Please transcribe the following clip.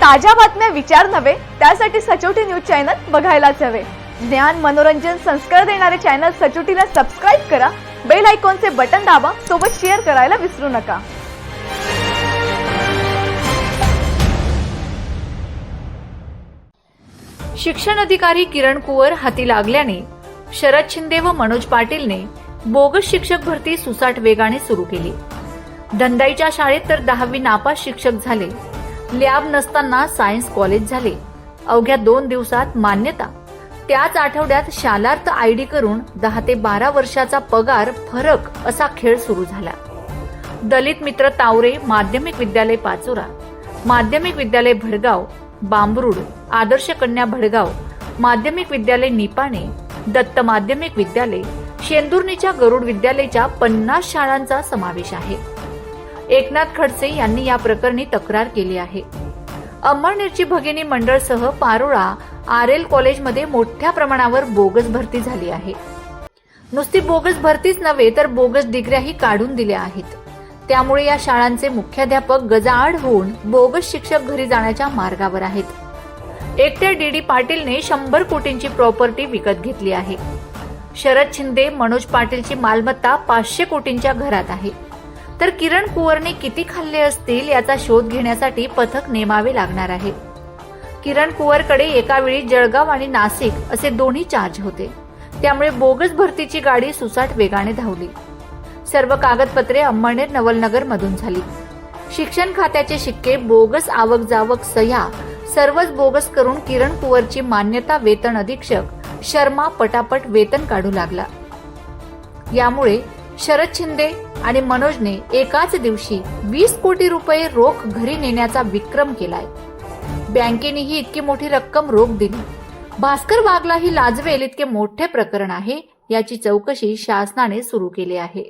ताज्या बातम्या विचार नव्हे त्यासाठी सचोटी न्यूज चॅनल बघायलाच हवे. ज्ञान मनोरंजन संस्कार देणारे चॅनल सचोटीला सबस्क्राईब करा बेल आयकॉनचे बटन दाबा सोबत शेअर करायला विसरू नका. शिक्षण अधिकारी किरण कुवर हाती लागल्याने शरद शिंदे व मनोज पाटीलने बोगस शिक्षक भरती सुसाट वेगाने सुरू केली. धंदाईच्या शाळेत तर दहावी नापास शिक्षक झाले लॅब नसताना सायन्स कॉलेज झाले. अवघ्या दोन दिवसात मान्यता. त्याच आठवड्यात शालार्थ आयडी करून दहा ते बारा वर्षाचा पगार फरक असा खेळ सुरू झाला. दलित मित्र तावरे माध्यमिक विद्यालय पाचोरा. माध्यमिक विद्यालय भडगाव बांबरुड आदर्श कन्या भडगाव माध्यमिक विद्यालय निपाणे दत्त माध्यमिक विद्यालय शेंदुर्णीच्या गरुड विद्यालयाच्या पन्नास शाळांचा समावेश आहे. एकनाथ खडसे यांनी या प्रकरणी तक्रार केली आहे. अंमळनेरची भगिनी मंडळसह पारोळा आर एल कॉलेजमध्ये मोठ्या प्रमाणावर बोगस भरती झाली आहे. नुसती बोगस भरतीच नव्हे तर बोगस डिग्र्याही काढून दिल्या आहेत. त्यामुळे या शाळांचे मुख्याध्यापक गजाआड होऊन बोगस शिक्षक घरी जाण्याच्या मार्गावर आहेत. एकट्या डी डी पाटीलने शंभर कोटींची प्रॉपर्टी विकत घेतली आहे. शरद शिंदे मनोज पाटीलची मालमत्ता पाचशे कोटींच्या घरात आहे. तर किरण कुवरने किती खाल्ले असतील याचा शोध घेण्यासाठी पथक नेमावे लागणार आहे. किरण कुवरकडे एकावेळी जळगाव आणि नाशिक असे दोन्ही चार्ज होते. त्यामुळे बोगस भरतीची गाडी सुसाट वेगाने धावली. सर्व कागदपत्रे अंमळनेर नवलनगर मधून झाली. शिक्षण खात्याचे शिक्के बोगस आवक जावक सह्या सर्वच बोगस करून किरण कुवरची मान्यता वेतन अधीक्षक शर्मा पटापट वेतन काढू लागला. यामुळे शरद शिंदे आणि मनोजने एकाच दिवशी वीस कोटी रुपये रोख घरी नेण्याचा विक्रम केलाय. बँकेनेही इतकी मोठी रक्कम रोख दिली. भास्कर वागला ही लाजवेल इतके मोठे प्रकरण आहे याची चौकशी शासनाने सुरू केली आहे.